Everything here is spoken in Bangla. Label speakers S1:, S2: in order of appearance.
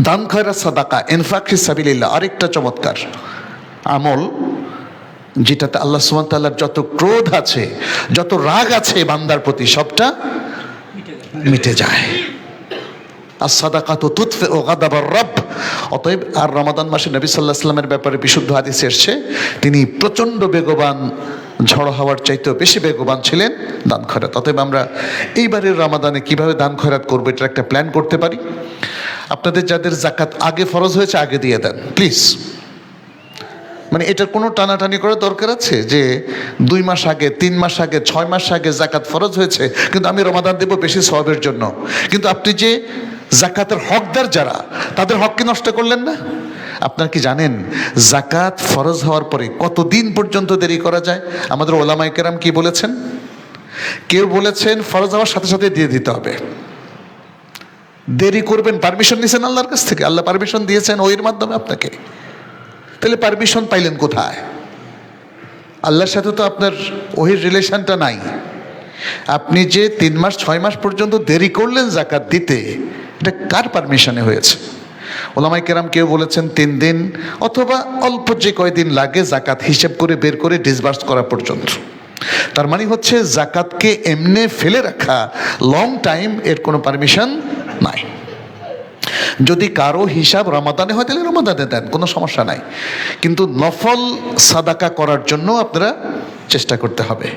S1: দান খয়রা সাদাকা, ইনফাক সাবিলিল্লাহ, আরেকটা চমৎকার। আমল যেটাতে আল্লাহ সুবহান তাআলার যত ক্রোধ আছে, যত রাগ আছে বান্দার প্রতি, সবটা মিটে যায়। আর সাদাকাত তুতফে ও গাদাবার রব। অতএব আর রমাদান মাসে নবী সাল্লাহ সাল্লামের ব্যাপারে বিশুদ্ধ হাদিস এসছে, তিনি প্রচণ্ড বেগবান, ঝড় হওয়ার চাইতেও বেশি বেগবান ছিলেন দান খয়রাত। অতএব আমরা এইবারের রমাদানে কীভাবে দান খয়রাত করব, এটার একটা প্ল্যান করতে পারি। আপনাদের যাদের জাকাত আগে ফরজ হয়েছে, আগে দিয়ে দেন প্লিজ মানে এটার কোনো টানাটানি করার দরকার আছে যে দুই মাস আগে, তিন মাস আগে, ছয় মাস আগে জাকাত ফরজ হয়েছে, কিন্তু আমি রমাদান দেব বেশি সবের জন্য। কিন্তু আপনি যে জাকাতের হকদার যারা, তাদের হককে নষ্ট করলেন না? আপনার কি জানেন জাকাত ফরজ হওয়ার পরে কতদিন পর্যন্ত দেরি করা যায়? আমাদের ওলামাইকেরাম কি বলেছেন? কেউ বলেছেন, ফরজ হওয়ার সাথে সাথে দিয়ে দিতে হবে। দেরি করবেন পারমিশন নিয়েছেন আল্লাহর কাছ থেকে? আল্লাহ পারমিশন দিয়েছেন ওইর মাধ্যমে আপনাকে। তাহলে পারমিশন পাইলেন কোথায়? আল্লাহর সাথে তো আপনার ওহির রিলেশনটা নাই। আপনি যে তিন মাস, ছয় মাস পর্যন্ত দেরি করলেন জাকাত দিতে, এটা কার পারমিশনে হয়েছে? ওলামাই কেরাম কেউ বলেছেন তিন দিন অথবা অল্প যে কয়দিন লাগে জাকাত হিসেব করে বের করে ডিসবার্স করা পর্যন্ত। তার মানে হচ্ছে জাকাতকে এমনে ফেলে রাখা লং টাইম এর কোনো পারমিশন নাই। যদি কারও হিসাব রমাদানে হয়, তাহলে রমাদানে দেন, কোনো সমস্যা নাই। কিন্তু নফল সাদাকা করার জন্য আপনারা চেষ্টা করতে হবে।